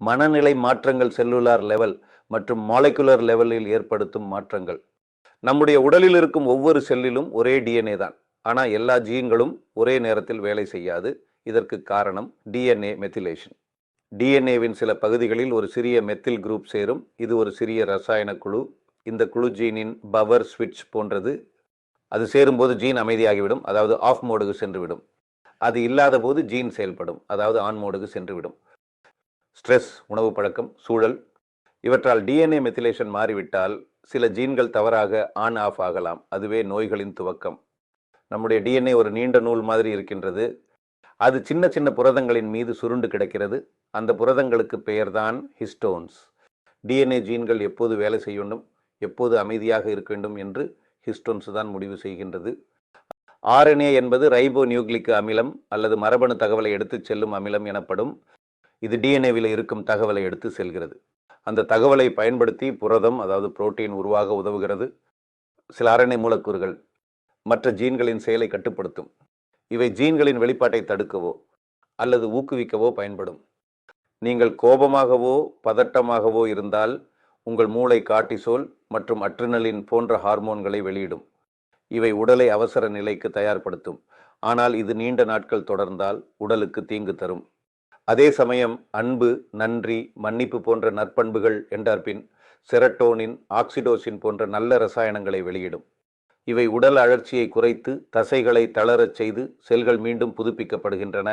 மனநிலை மாற்றங்கள் cellular level மற்றும் மாலிகுலர் லெவலில் ஏற்படுத்தும் மாற்றங்கள். நம்முடைய உடலில் இருக்கும் ஒவ்வொரு செல்லிலும் ஒரே டிஎன்ஏ தான். ஆனால் எல்லா ஜீன்களும் ஒரே நேரத்தில் வேலை செய்யாது. இதற்கு காரணம் டிஎன்ஏ மெத்திலேஷன் டிஎன்ஏவின் சில பகுதிகளில் ஒரு சிறிய மெத்தில் குரூப் சேரும். இது ஒரு சிறிய ரசாயன குழு. இந்த குழு ஜீனின் பவர் ஸ்விட்ச் போன்றது. அது சேரும்போது ஜீன் அமைதியாகிவிடும். அதாவது ஆஃப் மோடுக்கு சென்றுவிடும். அது இல்லாத போது ஜீன் செயல்படும். அதாவது ஆன் மோடுக்கு சென்றுவிடும். ஸ்ட்ரெஸ் உணவு பழக்கம் சூழல் இவற்றால் டிஎன்ஏ மெத்திலேஷன் மாறிவிட்டால் சில ஜீன்கள் தவறாக ஆன் ஆஃப் ஆகலாம். அதுவே நோய்களின் துவக்கம். நம்முடைய டிஎன்ஏ ஒரு நீண்ட நூல் மாதிரி இருக்கின்றது. அது சின்ன சின்ன புரதங்களின் மீது சுருண்டு கிடக்கிறது. அந்த புரதங்களுக்கு பெயர்தான் ஹிஸ்டோன்ஸ் டிஎன்ஏ ஜீன்கள் எப்போது வேலை செய்ய வேண்டும் எப்போது அமைதியாக இருக்க வேண்டும் என்று ஹிஸ்டோன்ஸ் தான் முடிவு செய்கின்றது. ஆர்என்ஏ என்பது ரைபோ நியூக்ளிக் அமிலம் அல்லது மரபணு தகவலை எடுத்துச் செல்லும் அமிலம் எனப்படும். இது டிஎன்ஏவில் இருக்கும் தகவலை எடுத்து செல்கிறது. அந்த தகவலை பயன்படுத்தி புரதம் அதாவது புரோட்டீன் உருவாக உதவுகிறது. சில அரணை மூலக்கூறுகள் மற்ற ஜீன்களின் செயலை கட்டுப்படுத்தும். இவை ஜீன்களின் வெளிப்பாட்டை தடுக்கவோ அல்லது ஊக்குவிக்கவோ பயன்படும். நீங்கள் கோபமாகவோ பதட்டமாகவோ இருந்தால் உங்கள் மூளை காட்டிசோல் மற்றும் அட்ரினலின் போன்ற ஹார்மோன்களை வெளியிடும். இவை உடலை அவசர நிலைக்கு தயார்படுத்தும். ஆனால் இது நீண்ட நாட்கள் தொடர்ந்தால் உடலுக்கு தீங்கு தரும். அதே சமயம் அன்பு நன்றி மன்னிப்பு போன்ற நற்பண்புகள் என்றார்பின் செரட்டோனின் ஆக்சிடோசின் போன்ற நல்ல ரசாயனங்களை வெளியிடும். இவை உடல் அழற்சியை குறைத்து தசைகளை தளரச் செய்து செல்கள் மீண்டும் புதுப்பிக்கப்படுகின்றன.